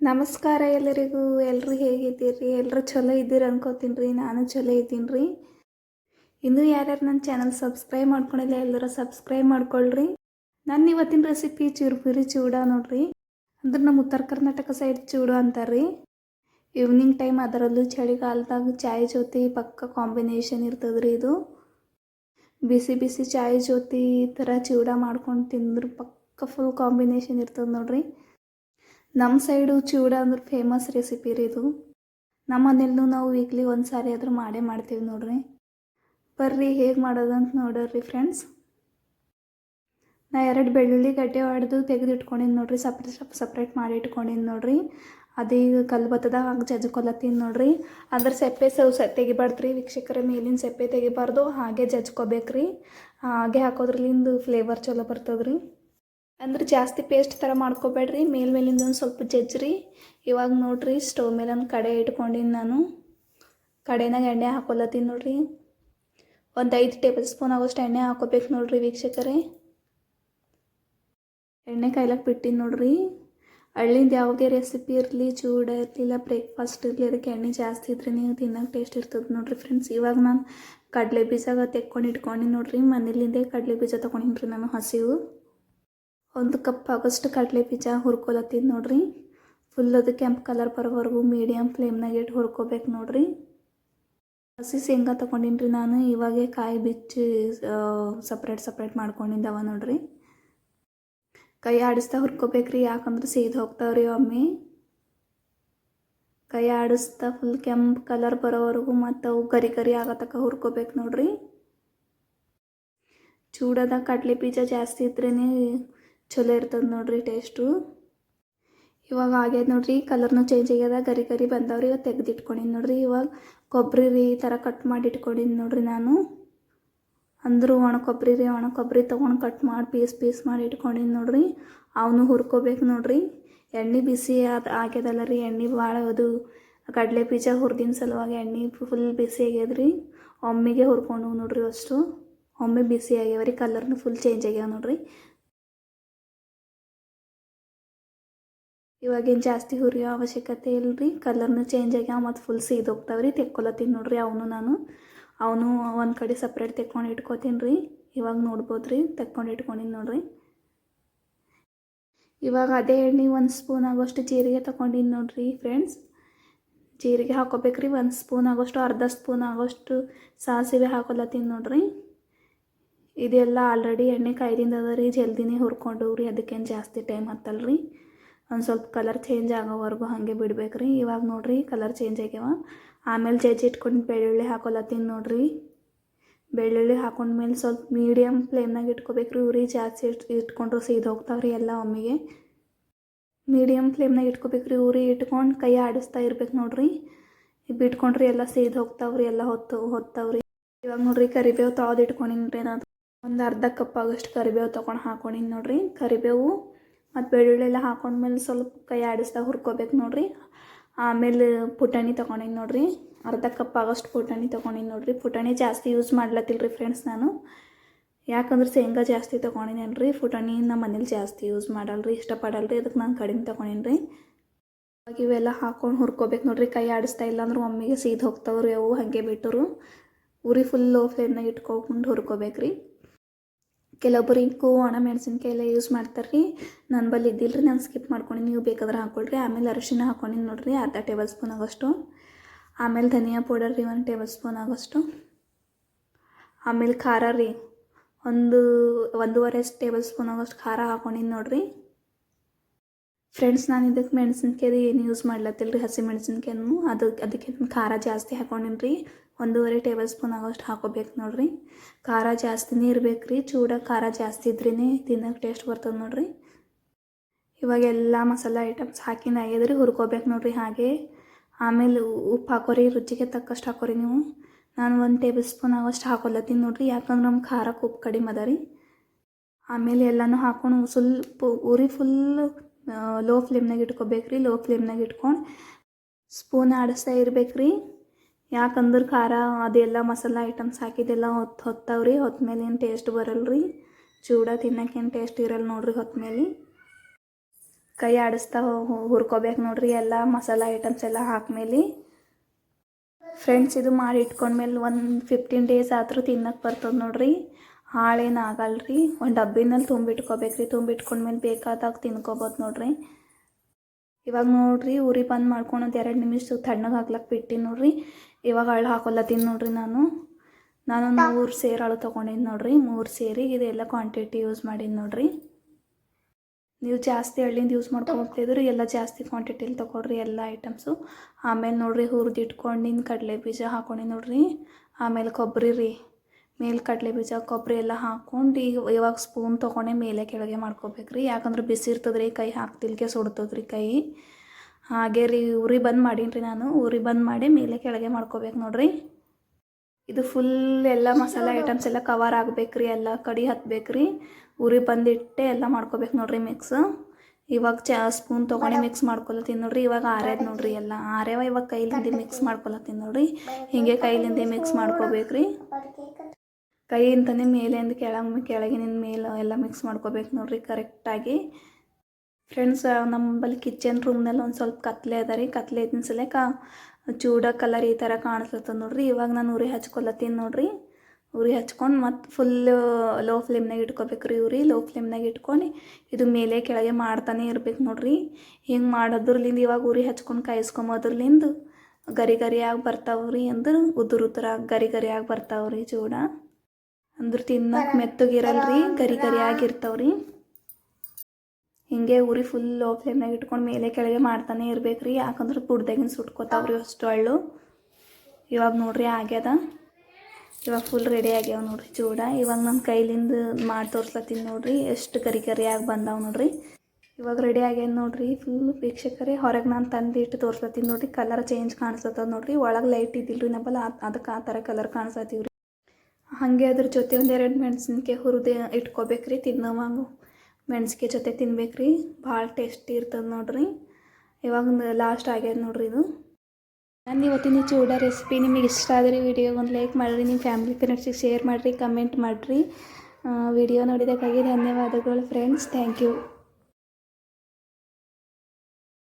ನಮಸ್ಕಾರ ಎಲ್ಲರಿಗೂ. ಎಲ್ಲರೂ ಹೇಗಿದ್ದೀರಿ? ಎಲ್ಲರೂ ಚಲೋ ಇದ್ದೀರಿ ಅನ್ಕೋತೀನಿ ರೀ. ನಾನು ಚಲೋ ಇದ್ದೀನಿ ರೀ. ಇನ್ನೂ ಯಾರ್ಯಾರು ನನ್ನ ಚಾನಲ್ ಸಬ್ಸ್ಕ್ರೈಬ್ ಮಾಡ್ಕೊಂಡಿಲ್ಲ ಎಲ್ಲರೂ ಸಬ್ಸ್ಕ್ರೈಬ್ ಮಾಡ್ಕೊಳ್ರಿ. ನನ್ನ ಇವತ್ತಿನ ರೆಸಿಪಿ ಚಿರುಪುರಿ ಚೂಡ ನೋಡ್ರಿ. ಅಂದ್ರೆ ನಮ್ಮ ಉತ್ತರ ಕರ್ನಾಟಕ ಸೈಡ್ ಚೂಡ ಅಂತಾರೆ ರೀ. ಈವ್ನಿಂಗ್ ಟೈಮ್ ಅದರಲ್ಲೂ ಚಳಿಗಾಲದಾಗ ಚಾಯ್ ಜೊತೆ ಪಕ್ಕ ಕಾಂಬಿನೇಷನ್ ಇರ್ತದೆ ರೀ ಇದು. ಬಿಸಿ ಬಿಸಿ ಚಾಯ್ ಜೊತೆ ಈ ಥರ ಚೂಡ ಮಾಡ್ಕೊಂಡು ತಿಂದ್ರೆ ಪಕ್ಕ ಫುಲ್ ಕಾಂಬಿನೇಷನ್ ಇರ್ತದೆ ನೋಡ್ರಿ. ನಮ್ಮ ಸೈಡು ಚೂಡ ಅಂದ್ರೆ ಫೇಮಸ್ ರೆಸಿಪಿ ರೀ ಇದು. ನಮ್ಮ ಮನೇಲೂ ನಾವು ವೀಕ್ಲಿ ಒಂದು ಸಾರಿ ಆದರೂ ಮಾಡೇ ಮಾಡ್ತೀವಿ ನೋಡ್ರಿ. ಬರ್ರಿ ಹೇಗೆ ಮಾಡೋದಂತ ನೋಡ್ರಿ ಫ್ರೆಂಡ್ಸ್ ನಾ ಎರಡು ಬೆಳ್ಳುಳ್ಳಿ ಗಡ್ಡೆ ಹೊಡೆದು ತೆಗೆದಿಟ್ಕೊಂಡಿನಿ ನೋಡ್ರಿ ಸಪ್ರೇಟ್ ಸಪ್ ಸಪ್ರೇಟ್ ಮಾಡಿ ಇಟ್ಕೊಂಡಿನಿ ನೋಡ್ರಿ. ಅದೇ ಈಗ ಕಲ್ಲು ಬತ್ತದಾಗ ಹಾಗೆ ಜಜ್ಕೊಲತ್ತೀನಿ ನೋಡ್ರಿ. ಅದ್ರ ಸೆಪ್ಪೆ ಸೌ ಸ ತೆಗಿಬಾರ್ದು ರೀ ವೀಕ್ಷಕರ ಮೇಲಿನ ಸೆಪ್ಪೆ ತೆಗಿಬಾರ್ದು, ಹಾಗೆ ಜಜ್ಕೋಬೇಕ್ರಿ. ಹಾಗೆ ಹಾಕೋದ್ರಲ್ಲಿಂದು ಫ್ಲೇವರ್ ಚಲೋ ಬರ್ತದ್ರಿ. ಅಂದ್ರೆ ಜಾಸ್ತಿ ಪೇಸ್ಟ್ ಥರ ಮಾಡ್ಕೋಬೇಡ್ರಿ. ಮೇಲ್ ಮೇಲಿಂದ ಒಂದು ಸ್ವಲ್ಪ ಜಜ್ಜ್ರಿ. ಇವಾಗ ನೋಡ್ರಿ ಸ್ಟವ್ ಮೇಲೆ ಒಂದು ಕಡೆ ಇಟ್ಕೊಂಡಿನಿ ನಾನು. ಕಡೆನಾಗ ಎಣ್ಣೆ ಹಾಕೊಲತ್ತೀನಿ ನೋಡ್ರಿ. ಒಂದು ಐದು ಟೇಬಲ್ ಸ್ಪೂನ್ ಆಗೋಷ್ಟು ಎಣ್ಣೆ ಹಾಕೋಬೇಕು ನೋಡ್ರಿ ವೀಕ್ಷಕರೇ. ಎಣ್ಣೆ ಕಾಯ್ಲಕ್ಕೆ ಬಿಟ್ಟಿನಿ ನೋಡ್ರಿ. ಹಳ್ಳಿಂದ ಯಾವುದೇ ರೆಸಿಪಿ ಇರಲಿ, ಚೂಡ ಇರಲಿಲ್ಲ ಬ್ರೇಕ್ಫಾಸ್ಟ್ ಇರಲಿ, ಅದಕ್ಕೆ ಎಣ್ಣೆ ಜಾಸ್ತಿ ಇದ್ರೆ ನೀವು ತಿನ್ನೋಕೆ ಟೇಸ್ಟ್ ಇರ್ತದೆ ನೋಡ್ರಿ ಫ್ರೆಂಡ್ಸ್ ಇವಾಗ ನಾನು ಕಡಲೆ ಬೀಜಾಗ ತೆಕ್ಕೊಂಡು ಇಟ್ಕೊಂಡಿನಿ ನೋಡ್ರಿ. ಮನೇಲಿಂದೇ ಕಡಲೆ ಬೀಜ ತೊಗೊಂಡಿನಿ ನಾನು ಹಸಿವು. ಒಂದು ಕಪ್ ಆಗೋಷ್ಟು ಕಡಲೆ ಬೀಜ ಹುರ್ಕೊಲತ್ತೀನಿ ನೋಡ್ರಿ. ಫುಲ್ ಅದು ಕೆಂಪು ಕಲರ್ ಬರೋವರೆಗೂ ಮೀಡಿಯಮ್ ಫ್ಲೇಮ್ನಾಗ ಇಟ್ಟು ಹುರ್ಕೋಬೇಕು ನೋಡ್ರಿ. ಹಸಿ ಶೇಂಗಾ ತೊಗೊಂಡಿನಿ ನಾನು, ಇವಾಗೆ ಕಾಯಿ ಬಿಚ್ಚಿ ಸಪ್ರೇಟ್ ಸಪ್ರೇಟ್ ಮಾಡ್ಕೊಂಡಿದ್ದಾವ ನೋಡ್ರಿ. ಕೈ ಆಡಿಸ್ತಾ ಹುರ್ಕೋಬೇಕ್ರಿ, ಯಾಕಂದ್ರೆ ಸೀದ್ ಹೋಗ್ತಾವ್ರಿ ಒಮ್ಮೆ. ಕೈ ಆಡಿಸ್ತಾ ಫುಲ್ ಕೆಂಪು ಕಲರ್ ಬರೋವರೆಗೂ ಮತ್ತು ಅವು ಕರಿ ಕರಿ ಆಗತಕ್ಕ ಹುರ್ಕೋಬೇಕು ನೋಡ್ರಿ. ಚೂಡದ ಕಡಲೆ ಬೀಜ ಜಾಸ್ತಿ ಇದ್ರೇ ಚಲೋ ಇರ್ತದೆ ನೋಡ್ರಿ ಟೇಸ್ಟು ಇವಾಗ ಆಗ್ಯದ ನೋಡ್ರಿ ಕಲರ್ನು ಚೇಂಜ್ ಆಗ್ಯದ, ಗರಿ ಗರಿ ಬಂದವ್ರಿ, ಇವಾಗ ತೆಗೆದಿಟ್ಕೊಂಡಿನಿ ನೋಡ್ರಿ. ಇವಾಗ ಕೊಬ್ಬರಿ ರೀ ಈ ಥರ ಕಟ್ ಮಾಡಿ ಇಟ್ಕೊಂಡಿನಿ ನೋಡ್ರಿ ನಾನು. ಅಂದರೂ ಒಣ ಕೊಬ್ಬರಿ ರೀ, ಒಣ ಕೊಬ್ಬರಿ ತೊಗೊಂಡು ಕಟ್ ಮಾಡಿ ಪೀಸ್ ಪೀಸ್ ಮಾಡಿ ಇಟ್ಕೊಂಡಿನಿ ನೋಡ್ರಿ. ಅವನು ಹುರ್ಕೋಬೇಕು ನೋಡ್ರಿ. ಎಣ್ಣೆ ಬಿಸಿ ಅದು ಆಗ್ಯದಲ್ಲ ರೀ, ಎಣ್ಣೆ ಭಾಳ ಅದು ಕಡಲೆ ಬೀಜ ಹುರಿದಿನ ಸಲುವಾಗಿ ಎಣ್ಣೆ ಫುಲ್ ಬಿಸಿ ಆಗ್ಯದ ರೀ. ಒಮ್ಮೆಗೆ ಹುರ್ಕೊಂಡು ನೋಡ್ರಿ ಅಷ್ಟು. ಒಮ್ಮೆ ಬಿಸಿ ಆಗ್ಯಾವ ರೀ ಕಲರ್ನು ಫುಲ್ ಚೇಂಜ್ ಆಗ್ಯಾವ ನೋಡ್ರಿ. ಇವಾಗೇನು ಜಾಸ್ತಿ ಹುರಿಯೋ ಅವಶ್ಯಕತೆ ಇಲ್ಲ ರೀ ಕಲರ್ನು ಚೇಂಜ್ ಆಗ್ಯಾವ ಮತ್ತು ಫುಲ್ ಸೀದೋಗ್ತಾವೆ ರೀ ತೆಕ್ಕೊಲತ್ತೀನಿ ನೋಡ್ರಿ ಅವನು ನಾನು. ಅವನು ಒಂದು ಕಡೆ ಸಪ್ರೇಟ್ ತೆಕ್ಕೊಂಡು ಇಟ್ಕೋತೀನಿ ರೀ ಇವಾಗ ನೋಡ್ಬೋದು ರೀ ತೆಕ್ಕೊಂಡು ಇಟ್ಕೊಂಡಿನಿ ನೋಡ್ರಿ. ಇವಾಗ ಅದೇ ಎಣ್ಣೆ ಒಂದು ಸ್ಪೂನ್ ಆಗೋಷ್ಟು ಜೀರಿಗೆ ತೊಗೊಂಡಿನಿ ನೋಡ್ರಿ ಫ್ರೆಂಡ್ಸ್ ಜೀರಿಗೆ ಹಾಕೋಬೇಕ್ರಿ ಒಂದು ಸ್ಪೂನ್ ಆಗೋಷ್ಟು, ಅರ್ಧ ಸ್ಪೂನ್ ಆಗೋಷ್ಟು ಸಾಸಿವೆ ಹಾಕೊಲತ್ತೀನಿ ನೋಡ್ರಿ. ಇದೆಲ್ಲ ಆಲ್ರೆಡಿ ಎಣ್ಣೆ ಕಾಯ್ದಿಂದ ಅದ ರೀ. ಜಲ್ದಿನೇ ಹುರ್ಕೊಂಡವ್ರಿ ಅದಕ್ಕೇನು ಜಾಸ್ತಿ ಟೈಮ್ ಹತ್ತಲ್ಲ ರೀ ಒಂದು ಸ್ವಲ್ಪ ಕಲರ್ ಚೇಂಜ್ ಆಗೋವರೆಗೂ ಹಾಗೆ ಬಿಡ್ಬೇಕ್ರಿ. ಇವಾಗ ನೋಡಿರಿ ಕಲರ್ ಚೇಂಜ್ ಆಗ್ಯಾವ. ಆಮೇಲೆ ಜಜ್ಜಿ ಇಟ್ಕೊಂಡು ಬೆಳ್ಳುಳ್ಳಿ ಹಾಕೊಲತ್ತೀನಿ ನೋಡಿರಿ. ಬೆಳ್ಳುಳ್ಳಿ ಹಾಕೊಂಡ್ಮೇಲೆ ಸ್ವಲ್ಪ ಮೀಡಿಯಮ್ ಫ್ಲೇಮ್ನಾಗ ಇಟ್ಕೋಬೇಕ್ರಿ. ಉರಿ ಜಾಸ್ತಿ ಇಟ್, ಇಟ್ಕೊಂಡ್ರು ಸೀದ್ ಹೋಗ್ತಾವ್ರಿ ಎಲ್ಲ ಒಮ್ಮೆಗೆ. ಮೀಡಿಯಮ್ ಫ್ಲೇಮ್ನಾಗ ಇಟ್ಕೋಬೇಕ್ರಿ. ಉರಿ ಇಟ್ಕೊಂಡು ಕೈ ಆಡಿಸ್ತಾ ಇರ್ಬೇಕು ನೋಡ್ರಿ. ಬಿಟ್ಕೊಂಡ್ರಿ ಎಲ್ಲ ಸೀದ್ ಹೋಗ್ತಾವ್ರಿ, ಎಲ್ಲ ಹೊತ್ತು, ಹೊತ್ತಾವ್ರಿ. ಇವಾಗ ನೋಡ್ರಿ ಕರಿಬೇವು ತೊಳೆದು ಇಟ್ಕೊಂಡಿನ್ರಿ ನಾನು. ಒಂದು ಅರ್ಧ ಕಪ್ ಆಗೋಷ್ಟು ಕರಿಬೇವು ತೊಗೊಂಡು ಹಾಕೊಂಡಿನಿ ನೋಡ್ರಿ. ಕರಿಬೇವು ಮತ್ತು ಬೆಳ್ಳುಳ್ಳಿ ಎಲ್ಲ ಹಾಕೊಂಡ್ಮೇಲೆ ಸ್ವಲ್ಪ ಕೈ ಆಡಿಸ್ದಾಗ ಹುರ್ಕೋಬೇಕು ನೋಡ್ರಿ. ಆಮೇಲೆ ಪುಟಾಣಿ ತೊಗೊಂಡಿನಿ ನೋಡ್ರಿ. ಅರ್ಧ ಕಪ್ ಆಗೋಷ್ಟು ಪುಟಾಣಿ ತೊಗೊಂಡಿನಿ ನೋಡ್ರಿ. ಪುಟಾಣಿ ಜಾಸ್ತಿ ಯೂಸ್ ಮಾಡ್ಲತ್ತಿಲ್ಲ ರೀ ಫ್ರೆಂಡ್ಸ್ ನಾನು. ಯಾಕಂದ್ರೆ ಶೇಂಗಾ ಜಾಸ್ತಿ ತೊಗೊಂಡಿನಿ ರೀ ಪುಟಾಣಿ ನಮ್ಮ ಮನೇಲಿ ಜಾಸ್ತಿ ಯೂಸ್ ಮಾಡಲ್ರಿ ರೀ ಇಷ್ಟಪಡಲ್ಲ ರೀ ಅದಕ್ಕೆ ನಾನು ಕಡಿಮೆ ತೊಗೊಂಡಿನಿ ರೀ ಇವೆಲ್ಲ ಹಾಕೊಂಡು ಹುರ್ಕೋಬೇಕು ನೋಡ್ರಿ. ಕೈ ಆಡಿಸ್ತಾ ಇಲ್ಲ ಅಂದ್ರೆ ಒಮ್ಮೆಗೆ ಸೀದ್ ಹೋಗ್ತಾವ್ರಿ ಅವು, ಹಾಗೆ ಬಿಟ್ಟರು. ಉರಿ ಫುಲ್ ಲೋ ಫ್ಲೇಮ್ನಾಗ ಇಟ್ಕೊಂಡು ಹುರ್ಕೋಬೇಕ್ರಿ ಇಂಕು ಒಣ ಮೆಣಸಿನ್ಕಾಯಿ ಎಲ್ಲ ಯೂಸ್ ಮಾಡ್ತಾರೆ ರೀ ನನ್ನ ಬಳಿ ಇದ್ದಿಲ್ಲ ರೀ ನಾನು ಸ್ಕಿಪ್ ಮಾಡ್ಕೊಂಡು, ನೀವು ಬೇಕಾದ್ರೆ ಹಾಕ್ಕೊಳ್ರಿ ಆಮೇಲೆ ಅರಶಿನ ಹಾಕೊಂಡಿನಿ ನೋಡಿರಿ, ಅರ್ಧ ಟೇಬಲ್ ಸ್ಪೂನ್ ಆಗೋಷ್ಟು. ಆಮೇಲೆ ಧನಿಯಾ ಪೌಡರ್ ರೀ, ಒಂದು ಟೇಬಲ್ ಸ್ಪೂನ್ ಆಗೋಷ್ಟು. ಆಮೇಲೆ ಖಾರ ರೀ, ಒಂದು, ಒಂದೂವರೆ ಟೇಬಲ್ ಸ್ಪೂನ್ ಆಗೋಷ್ಟು ಖಾರ ಹಾಕೊಂಡಿನಿ ನೋಡಿರಿ. ಫ್ರೆಂಡ್ಸ್ ನಾನು ಇದಕ್ಕೆ ಮೆಣಸಿನ್ಕಾಯಿ ಏನು ಯೂಸ್ ಮಾಡ್ಲತ್ತಿಲ್ಲ ರೀ ಹಸಿ ಮೆಣಸಿನ್ಕಾಯನ್ನು ಅದು, ಅದಕ್ಕೆ ಖಾರ ಜಾಸ್ತಿ ಹಾಕೊಂಡಿನಿ ರೀ ಒಂದೂವರೆ ಟೇಬಲ್ ಸ್ಪೂನ್ ಆಗೋಷ್ಟು ಹಾಕೋಬೇಕು ನೋಡ್ರಿ. ಖಾರ ಜಾಸ್ತಿನೇ ಇರ್ಬೇಕು ರೀ ಚೂಡ ಖಾರ ಜಾಸ್ತಿ ಇದ್ರೇ ತಿನ್ನೋಕೆ ಟೇಸ್ಟ್ ಬರ್ತದೆ ನೋಡ್ರಿ. ಇವಾಗ ಎಲ್ಲ ಮಸಾಲ ಐಟಮ್ಸ್ ಹಾಕಿನ ಆಗ್ಯದ್ರಿ ಹುರ್ಕೋಬೇಕು ನೋಡ್ರಿ ಹಾಗೆ. ಆಮೇಲೆ ಉಪ್ಪು ಹಾಕೋರಿ, ರುಚಿಗೆ ತಕ್ಕಷ್ಟು ಹಾಕೋರಿ ನೀವು. ನಾನು ಒಂದು ಟೇಬಲ್ ಸ್ಪೂನ್ ಆಗೋಷ್ಟು ಹಾಕೊಲತ್ತೀನಿ ನೋಡ್ರಿ. ಯಾಕಂದ್ರೆ ನಮ್ಮ ಖಾರಕ್ಕೆ ಉಪ್ಪು ಕಡಿಮೆ ಅದ ರೀ. ಆಮೇಲೆ ಎಲ್ಲನೂ ಹಾಕೊಂಡು ಸ್ವಲ್ಪ ಉರಿ ಫುಲ್ ಲೋ ಫ್ಲೇಮ್ನಾಗ ಇಟ್ಕೋಬೇಕ್ರಿ. ಲೋ ಫ್ಲೇಮ್ನಾಗ ಇಟ್ಕೊಂಡು ಸ್ಪೂನ್ ಆಡಿಸ್ತಾ ಇರ್ಬೇಕ್ರಿ. ಯಾಕಂದ್ರೆ ಖಾರ, ಅದೆಲ್ಲ ಮಸಾಲ ಐಟಮ್ಸ್ ಹಾಕಿದ್ದೆಲ್ಲ ಹೊತ್ತು ಹೊತ್ತಾವ್ರಿ ಹೊತ್ತ ಮೇಲೆ ಏನು ಟೇಸ್ಟ್ ಬರಲ್ಲ ರೀ ಚೂಡ ತಿನ್ನಕ್ಕೇನು ಟೇಸ್ಟ್ ಇರಲ್ಲ ನೋಡ್ರಿ ಹೊತ್ತ ಮೇಲೆ ಕೈ ಆಡಿಸ್ತಾ ಹುರ್ಕೋಬೇಕು ನೋಡ್ರಿ ಎಲ್ಲ ಮಸಾಲ ಐಟಮ್ಸ್ ಎಲ್ಲ ಹಾಕ್ಮೇಲೆ. ಫ್ರೆಂಡ್ಸ್ ಇದು ಮಾಡಿ ಇಟ್ಕೊಂಡ್ಮೇಲೆ ಒಂದು ಫಿಫ್ಟೀನ್ ಡೇಸ್ ಆದರೂ ತಿನ್ನಕ್ಕೆ ಬರ್ತದೆ ನೋಡ್ರಿ. ಹಾಳೇನು ರೀ ಒಂದು ಡಬ್ಬಿನಲ್ಲಿ ತುಂಬಿಟ್ಕೋಬೇಕ್ರಿ, ತುಂಬಿಟ್ಕೊಂಡ್ಮೇಲೆ ಬೇಕಾದಾಗ ತಿನ್ಕೋಬೋದು ನೋಡ್ರಿ. ಇವಾಗ ನೋಡ್ರಿ ಉರಿ ಬಂದ್ ಮಾಡ್ಕೊಂಡು ಒಂದು ಎರಡು ನಿಮಿಷ ತಣ್ಣಗೆ ಹಾಕ್ಲಕ್ಕೆ ಬಿಟ್ಟು ನೋಡ್ರಿ. ಇವಾಗ ಅಳು ಹಾಕೊಲ್ಲತ್ತೀನಿ ನೋಡ್ರಿ ನಾನು. ನಾನು ಮೂರು ಸೇರು ಅಳು ತೊಗೊಂಡಿದ್ದು ನೋಡ್ರಿ, ಮೂರು ಸೇರಿ ಇದೆಲ್ಲ ಕ್ವಾಂಟಿಟಿ ಯೂಸ್ ಮಾಡಿದ್ದು ನೋಡ್ರಿ. ನೀವು ಜಾಸ್ತಿ ಹಳ್ಳಿಂದ ಯೂಸ್ ಮಾಡ್ಕೊತಿದ್ರೆ ಎಲ್ಲ ಜಾಸ್ತಿ ಕ್ವಾಂಟಿಟಿಲಿ ತೊಗೊಳ್ರಿ ಎಲ್ಲ ಐಟಮ್ಸು ಆಮೇಲೆ ನೋಡ್ರಿ ಹುರಿದಿಟ್ಕೊಂಡಿನ ಕಡಲೆ ಬೀಜ ಹಾಕೊಂಡು ನೋಡ್ರಿ. ಆಮೇಲೆ ಕೊಬ್ಬರಿ ರೀ. ಮೇಲೆ ಕಡಲೆ ಬೀಜ ಕೊಬ್ಬರಿ ಎಲ್ಲ ಹಾಕ್ಕೊಂಡು ಈಗ ಇವಾಗ ಸ್ಪೂನ್ ತೊಗೊಂಡೆ ಮೇಲೆ ಕೆಳಗೆ ಮಾಡ್ಕೋಬೇಕ್ರಿ. ಯಾಕಂದ್ರೆ ಬಿಸಿ ಇರ್ತದ್ರಿ, ಕೈ ಹಾಕ್ತಿಲ್ಕೆ ಸುಡ್ತದ್ರಿ ಕೈ. ಹಾಗೆ ರೀ, ಉರಿ ಬಂದ್ ಮಾಡೀನಿ ನಾನು. ಉರಿ ಬಂದ್ ಮಾಡಿ ಮೇಲೆ ಕೆಳಗೆ ಮಾಡ್ಕೋಬೇಕು ನೋಡ್ರಿ. ಇದು ಫುಲ್ ಎಲ್ಲ ಮಸಾಲೆ ಐಟಮ್ಸ್ ಎಲ್ಲ ಕವರ್ ಆಗ್ಬೇಕ್ರಿ ಎಲ್ಲ ಕಡಿ ಹತ್ಬೇಕ್ರಿ ಉರಿ ಬಂದಿಟ್ಟೆ ಎಲ್ಲ ಮಾಡ್ಕೋಬೇಕು ನೋಡ್ರಿ ಮಿಕ್ಸ್ ಇವಾಗ ಚ ಸ್ಪೂನ್ ತೊಗೊಂಡು ಮಿಕ್ಸ್ ಮಾಡ್ಕೊಲತ್ತೀನಿ ನೋಡ್ರಿ. ಇವಾಗ ಆರ್ಯದ ನೋಡ್ರಿ ಎಲ್ಲ. ಆರ್ಯವ ಇವಾಗ ಕೈಲಿಂದ ಮಿಕ್ಸ್ ಮಾಡ್ಕೊಲತ್ತೀನಿ ನೋಡ್ರಿ. ಹಿಂಗೆ ಕೈಲಿಂದ ಮಿಕ್ಸ್ ಮಾಡ್ಕೋಬೇಕ್ರಿ ಕೈಯಿಂದನೇ ಮೇಲಿಂದ ಕೆಳಗೆ, ಕೆಳಗಿನಿಂದ ಮೇಲೆ ಎಲ್ಲ ಮಿಕ್ಸ್ ಮಾಡ್ಕೋಬೇಕು ನೋಡ್ರಿ ಕರೆಕ್ಟಾಗಿ ಫ್ರೆಂಡ್ಸ್ ನಮ್ಮಲ್ಲಿ ಕಿಚನ್ ರೂಮ್ನಲ್ಲಿ ಒಂದು ಸ್ವಲ್ಪ ಕತ್ಲೆ ಅದ ರೀ. ಕತ್ಲೆ ಇದ್ದಿನ ಸಲಕ ಚೂಡ ಕಲರ್ ಈ ಥರ ಕಾಣಿಸ್ಲತ್ತದ ನೋಡ್ರಿ. ಇವಾಗ ನಾನು ಉರಿ ಹಚ್ಕೊಲತ್ತೀನಿ ನೋಡ್ರಿ. ಉರಿ ಹಚ್ಕೊಂಡು ಮತ್ತು ಫುಲ್ ಲೋ ಫ್ಲೇಮ್ನಾಗ ಇಟ್ಕೋಬೇಕು ರೀ ಉರಿ. ಲೋ ಫ್ಲೇಮ್ನಾಗ ಇಟ್ಕೊಂಡು ಇದು ಮೇಲೆ ಕೆಳಗೆ ಮಾಡ್ತಾನೆ ಇರ್ಬೇಕು ನೋಡ್ರಿ. ಹಿಂಗೆ ಮಾಡೋದ್ರಲ್ಲಿಂದ ಇವಾಗ ಉರಿ ಹಚ್ಕೊಂಡು ಕಾಯಿಸ್ಕೊಂಬೋದ್ರಲಿಂದ ಗರಿ ಗರಿಯಾಗಿ ಬರ್ತಾವ್ರಿ ಅಂದ್ರೆ ಉದುರು ಉದುರ ಗರಿ ಗರಿಯಾಗಿ ಬರ್ತಾವ್ರಿ ಚೂಡ. ಅಂದ್ರೆ ತಿನ್ನಕ್ಕೆ ಮೆತ್ತಗಿರಲ್ರಿ ಗರಿ ಗರಿಯಾಗಿರ್ತಾವ್ರಿ ಹಿಂಗೆ ಉರಿ ಫುಲ್ ಲೋ ಫ್ಲೇಮ್ನಾಗ ಇಟ್ಕೊಂಡು ಮೇಲೆ ಕೆಳಗೆ ಮಾಡ್ತಾನೆ ಇರ್ಬೇಕು ರೀ ಯಾಕಂದ್ರೆ ಪುಡ್ದಾಗಿನ ಸುಟ್ಕೋತಾವ್ರಿ ಅಷ್ಟು ಅಳ್ಳು ಇವಾಗ ನೋಡ್ರಿ ಆಗ್ಯದ ಇವಾಗ ಫುಲ್ ರೆಡಿ ಆಗ್ಯಾವ ನೋಡ್ರಿ ಚೂಡ. ಇವಾಗ ನನ್ನ ಕೈಲಿಂದ ಮಾಡಿ ತೋರ್ಸ್ಲತ್ತೀನಿ ನೋಡ್ರಿ. ಎಷ್ಟು ಕರಿ ಕರಿಯಾಗಿ ಬಂದಾವ ನೋಡ್ರಿ. ಇವಾಗ ರೆಡಿ ಆಗ್ಯಾನ ನೋಡ್ರಿ ಫುಲ್ ವೀಕ್ಷಕರೇ. ಹೊರಗೆ ನಾನು ತಂದು ಇಟ್ಟು ತೋರ್ಸ್ಲತ್ತೀನಿ ನೋಡ್ರಿ. ಕಲರ್ ಚೇಂಜ್ ಕಾಣಿಸ್ತದ ನೋಡ್ರಿ. ಒಳಗೆ ಲೈಟ್ ಇದ್ದಿಲ್ಲ ರೀ ನಂಬಲ್ಲ ಅದಕ್ಕೆ ಆ ಥರ ಕಲರ್ ಕಾಣಿಸ್ತೀವ್ರಿ ರೀ ಹಾಗೆ ಅದ್ರ ಜೊತೆ ಒಂದೆರಡು ಮೆಣಸಿನ್ಕಾಯಿ ಹುರಿದು ಇಟ್ಕೋಬೇಕ್ರಿ ತಿನ್ನೋವಾಗ. ಮೆಣಸಿಗೆ ಜೊತೆ ತಿನ್ಬೇಕು ರೀ ಭಾಳ ಟೇಸ್ಟಿ ಇರ್ತದೆ ನೋಡ್ರಿ. ಇವಾಗ ಲಾಸ್ಟ್ ಆಗ್ಯದ ನೋಡ್ರಿ ಇದು. ನಾನು ಇವತ್ತಿನ ಚೂಡ ರೆಸಿಪಿ ನಿಮಗೆ ಇಷ್ಟ ಆದರೆ ವಿಡಿಯೋ ಒಂದು ಲೈಕ್ ಮಾಡಿರಿ. ನಿಮ್ಮ ಫ್ಯಾಮಿಲಿ ಫ್ರೆಂಡ್ಸಿಗೆ ಶೇರ್ ಮಾಡಿರಿ ಕಮೆಂಟ್ ಮಾಡಿರಿ. ವಿಡಿಯೋ ನೋಡಿದ್ದಕ್ಕಾಗಿ ಧನ್ಯವಾದಗಳು ಫ್ರೆಂಡ್ಸ್ ಥ್ಯಾಂಕ್ ಯು